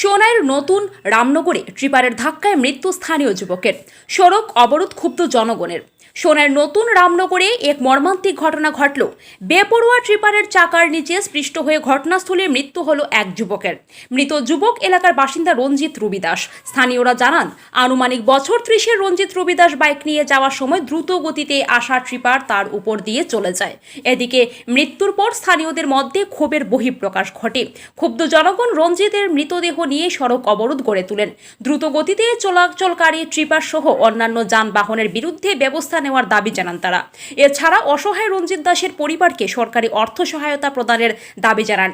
সোনাইয়ের নতুন রামনগরে ট্রিপারের ধাক্কায় মৃত্যু স্থানীয় যুবকের। সড়ক অবরোধ ক্ষুব্ধ জনগণের। সোনার নতুন রামনগরে এক মর্মান্তিক ঘটনা ঘটল। বেপরোয়া ট্রিপারের চাকার নিচে স্পৃষ্ট হয়ে ঘটনাস্থলে মৃত্যু হলো এক যুবকের। মৃত যুবক এলাকার বাসিন্দা রঞ্জিত রবিদাস। স্থানীয়রা জানান, আনুমানিক বছর ত্রিশের রঞ্জিত রবিদাস বাইক নিয়ে যাওয়ার সময় দ্রুত গতিতে আসা ট্রিপার তার উপর দিয়ে চলে যায়। এদিকে মৃত্যুর পর স্থানীয়দের মধ্যে ক্ষোভের বহিঃপ্রকাশ ঘটে। ক্ষুব্ধ জনগণ রঞ্জিতের মৃতদেহ নিয়ে সড়ক অবরোধ গড়ে তোলেন। দ্রুত গতিতে চলাচলকারী ট্রিপার সহ অন্যান্য যানবাহনের বিরুদ্ধে ব্যবস্থা নেওয়ার দাবি জানান তারা। এছাড়া অসহায় রঞ্জিত দাসের পরিবারকে সরকারি অর্থ সহায়তা প্রদানের দাবি জানান।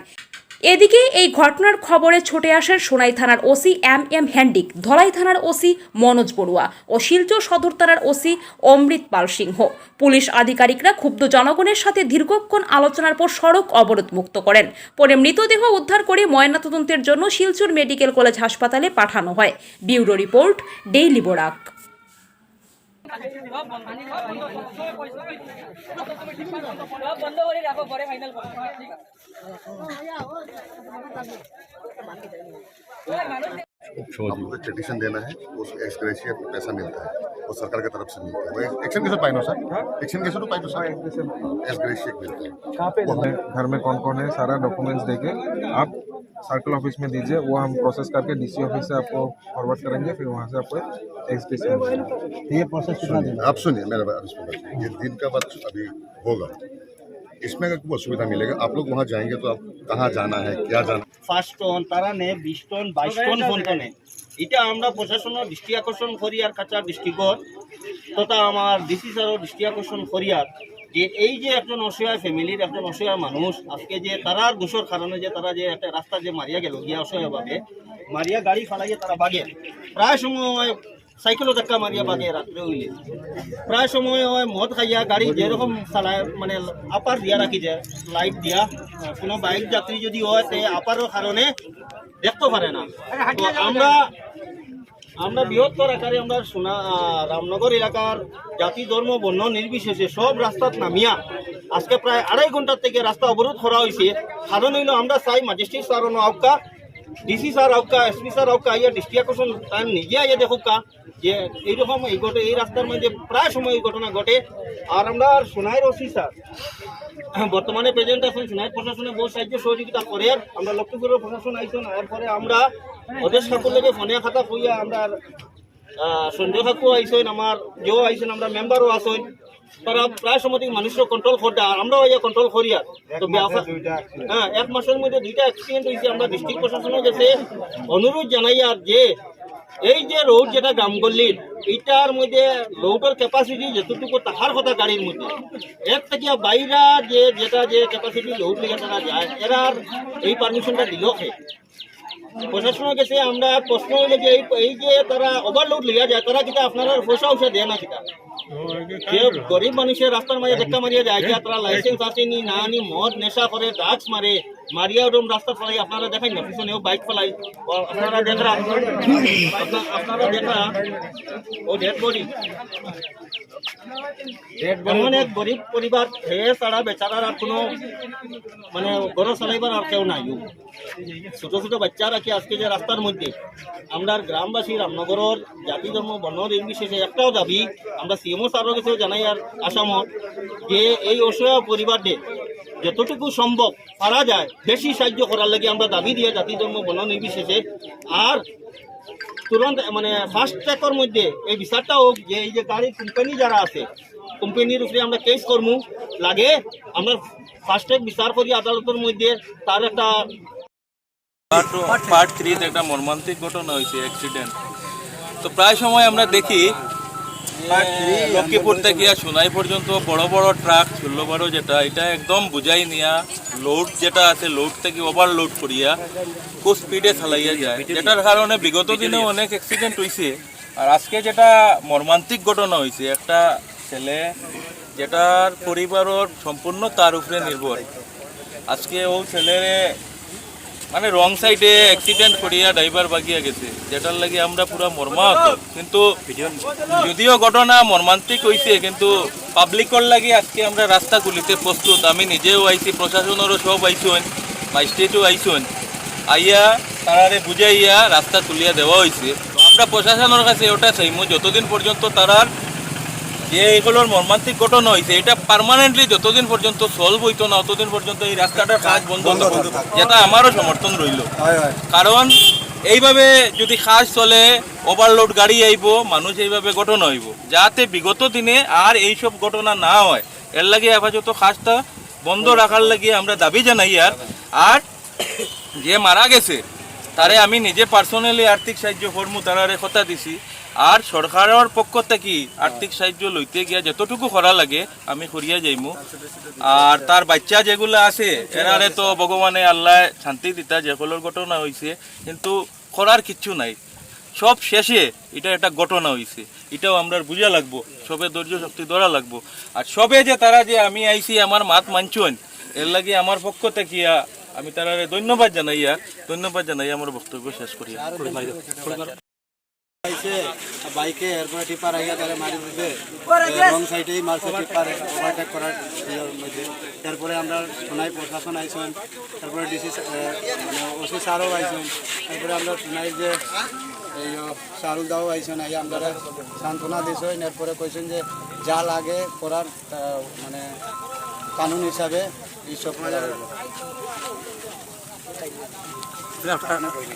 এদিকে এই ঘটনার খবরে ছুটে আসেন সোনাই থানার OC M M Handique Dhalai থানার ওসি মনোজ বড়ুয়া ও শিলচর সদর থানার ওসি অমৃত পাল সিংহ। পুলিশ আধিকারিকরা ক্ষুব্ধ জনগণের সাথে দীর্ঘক্ষণ আলোচনার পর সড়ক অবরোধ মুক্ত করেন। পরে মৃতদেহ উদ্ধার করে ময়নাতদন্তের জন্য শিলচর মেডিকেল কলেজ হাসপাতালে পাঠানো হয়। Bureau report, daily Borak. বন্ধ করে রাখো পরে ফাইনাল ঠিক আছে आपको कोई ट्रेडिशन देना है उस एक्स ग्रेशिया को पैसा मिलता है वो सरकार की तरफ से मिलता है वो एक्शन कैसे पाइनो सर एक्शन कैसे तो पाइनो सर एक्स ग्रेशिया मिलता है कहाँ पे घर में कौन कौन है सारा डॉक्यूमेंट्स देके आप सर्कल ऑफिस में दीजिए वो हम प्रोसेस करके डीसी ऑफिस से आपको फॉरवर्ड करेंगे फिर वहाँ से आपको एक्सप्रेस ये प्रोसेस कितना दिन सुनिए, आप सुनिए मेरा बात सुनिए ये दिन का बात अभी होगा इसमें अगर कोई असुविधा मिलेगा आप लोग वहाँ जाएंगे तो आप कहाँ जाना है क्या जाना ফার্স্ট টন তারা নে বিশ টন বাইশ টন পর্যন্ত নেয় এটা আমরা প্রশাসনের দৃষ্টি আকর্ষণ করি আর কাঁচা ডিস্ট্রিক্টর তথা আমার ডিসি স্যারও দৃষ্টি আকর্ষণ করি আর যে এই যে একজন অসহায় ফ্যামিলির একজন অসহায় মানুষ আজকে যে তারা দোষের কারণে যে তারা যে একটা রাস্তা যে মারিয়া গেল গিয়া অসহায়ভাবে মারিয়া গাড়ি ফালাইয়ে তারা বাগে। প্রায় সময় সাইকেলও ধাক্কা মারিয়া বাগে রাত্রে হইলে। প্রায় সময় হয় মদ খাইয়া গাড়ি যেরকম চালায় মানে আপার দিয়া রাখি যায় লাইট দিয়া কোনো বাইক যাত্রী যদি হয় তে আপারের কারণে দেখতে পারে না। আমরা আমরা বৃহত্তর আকারে আমরা সোনা রামনগর এলাকার জাতি, ধর্ম, বর্ণ, নির্বিশেষে সব রাস্তাত নামিয়া আজকে প্রায় আড়াই ঘণ্টার থেকে রাস্তা অবরোধ করা হয়েছে। সাধারণ হইল আমরা চাই ম্যাজিস্ট্রেট স্যার আউকা, ডিসি স্যার আউকা এসপি স্যার আউকা ইয়া ডিস্ট্রিক্ট আকর্ষণ তার নিজে আইয়া দেখুকা যে এইরকম এই ঘটে, এই রাস্তার মধ্যে প্রায় সময় এই ঘটনা ঘটে। আর আমরা সোনাইয়ের ওসি স্যার। বর্তমানে প্রেজেন্ট আছেন সোনাই প্রশাসনে বহু সাহায্য সহযোগিতা করে। আমরা লক্ষ্মীপুরের প্রশাসন আইসন আর পরে আমরা ওদের সাফল্যকে ফোনে খাতা কইয়া আমরা আহ, সঞ্জয় কাকু আইসেন আমার যেও আইসেন আমরা মেম্বারও আসেন তারা প্রায় সময় মানুষের কন্ট্রোল করতে আর আমরাও ইয়া কন্ট্রোল করি আর। তো হ্যাঁ এক মাসের মধ্যে দুইটা অ্যাক্সিডেন্ট হয়েছে। আমরা ডিস্ট্রিক্ট প্রশাসনও গেছে। অনুরোধ জানাই আর যে এই যে রোড যেটা গ্রামগল্লির এইটার মধ্যে রোডের ক্যাপাসিটি যতটুকু তাহার কথা গাড়ির মধ্যে। এর থেকে বাইরা যে যেটা যে ক্যাপাসিটি লোড লিগে তারা যায় এরার এই পারমিশনটা দিল প্রশাসনের কাছে আমরা প্রশ্ন হইলে যে এই- যে তারা ওভারলোড লিয়া যায়, তারা কিটা আপনারা পয়সা উঠে দেয় না কিটা যে গরিব মানুষের রাস্তার মাঝে ধাক্কা মারিয়া যায় তারা লাইসেন্স আসেনি না, নি মদ নেশা করে ড্রাগস মারে মারিয়া ওরম রাস্তা ফেলাই আপনারা দেখাই না পিছনেও বাইক ফেলাই আপনারা দেখা আপনা- আপনারা দেখা ও ডেড বডি এমন এক গরিব পরিবার হে ছাড়া বেচারার আর কোনো মানে গরো চালাইবার আর কেউ নাই। ছোট ছোট বাচ্চা রাখি আজকে যে রাস্তার মধ্যে। আমরা গ্রামবাসী রামনগরের জাতি ধর্ম বর্ণ নির্বিশেষে একটাও দাবি আমরা সিএমও স্যারের কাছেও জানাই আর আসামত যে এই অসহায় পরিবারদের যতটুকু সম্ভব পারা যায়, বেশি সাহায্য করার লাগে। আমরা দাবি দিয়ে জাতি ধর্ম বর্ণ নির্বিশেষে। আর তুরন্ত মানে ফার্স্ট ট্র্যাকের মধ্যে এই বিচারটা হোক যে এই যে গাড়ি কোম্পানি যারা আছে কোম্পানির উপরে আমরা কেস করব লাগে আমরা ফার্স্ট ট্র্যাক বিচার করি আদালতের মধ্যে। তার একটা পার্ট থ্রিতে একটা মর্মান্তিক ঘটনা হয়েছে অ্যাক্সিডেন্ট তো প্রায় সময় আমরা দেখি লক্ষ্মীপুর থেকে সোনাই পর্যন্ত বড় বড় ট্রাক ষোলো বারো যেটা এটা একদম বুঝাই নিয়া লোড যেটা আছে লোড থেকে ওভারলোড করিয়া খুব স্পিডে চালাইয়া যায়। যেটার কারণে বিগত দিনে অনেক অ্যাক্সিডেন্ট হয়েছে আর আজকে যেটা মর্মান্তিক ঘটনা হয়েছে একটা ছেলে যেটার পরিবারের সম্পূর্ণ তার উপরে নির্ভর। আজকে ও ছেলেরে মানে রং সাইডে অ্যাক্সিডেন্ট করিয়া ড্রাইভার বাগিয়া গেছে। যেটার লাগি আমরা পুরা মর্মাহত। কিন্তু যদিও ঘটনা মর্মান্তিক হইছে, কিন্তু পাবলিকর লাগি আজকে আমরা রাস্তা খুলিতে প্রস্তুত। আমি নিজেও আইছি, প্রশাসনেরও সব আইসুন ম্যাজিস্ট্রেটও আইসুন আইয়া তারারে বুঝাইয়া রাস্তা তুলিয়া দেওয়া হয়েছে আমরা প্রশাসনের কাছে ওটা চাইমু, যতদিন পর্যন্ত তারার যে এগুলোর মর্মান্তিক ঘটনা হয়েছে এটা পার্মানেন্টলি যতদিন পর্যন্ত সলভ হইতো না ততদিন পর্যন্ত এই রাস্তাটার কাজ বন্ধ যেটা আমারও সমর্থন রইল। কারণ এইভাবে যদি কাজ চলে ওভারলোড গাড়ি আইব মানুষ এইভাবে ঘটনা হইব। যাতে বিগত দিনে আর এইসব ঘটনা না হয়। এর লাগে আপাতত কাজটা বন্ধ রাখার লাগে আমরা দাবি জানাই আর। আর যে মারা গেছে তারে আমি নিজে পার্সোনালি আর্থিক সাহায্য করমু তারারে কথা দিছি। আর সরকারের পক্ষ থেকে আর্থিক সাহায্য লইতে গিয়া যতটুকু করা লাগে, আমি করিয়া যাইমু। আর তার বাচ্চা যেগুলো আছে এরারে তো ভগবানে আল্লাহ শান্তি দিতা যেগুলোর ঘটনা হয়েছে কিন্তু করার কিচ্ছু নাই। সব শেষে এটা একটা ঘটনা হয়েছে এটাও আমরা বুঝা লাগবো, সবে ধৈর্য শক্তি ধরা লাগবো। আর সবে যে তারা যে আমি আইছি, আমার মাত মানছন এর লাগে আমার পক্ষ থেকে আমি তারা ধন্যবাদ জানাইয়া ধন্যবাদ জানাইয়া আমার বক্তব্য শেষ করি বাইকে এরপরে টিপার আইয়া তারা মারি দিতে রং সাইডেই মারছে টিপার ওভারটেক করার মধ্যে। তারপরে আমরা সোনাই প্রশাসন আইছেন তারপরে ডিসি মানে ওসি স্যারও আইছেন। তারপরে আমরা সোনাই যে এই শাহরুল দাও আইছেন আইয়া আমরা সান্ত্বনা দিয়েছেন এরপরে কইছেন যে যা লাগে করার মানে কানুন হিসাবে এইসব।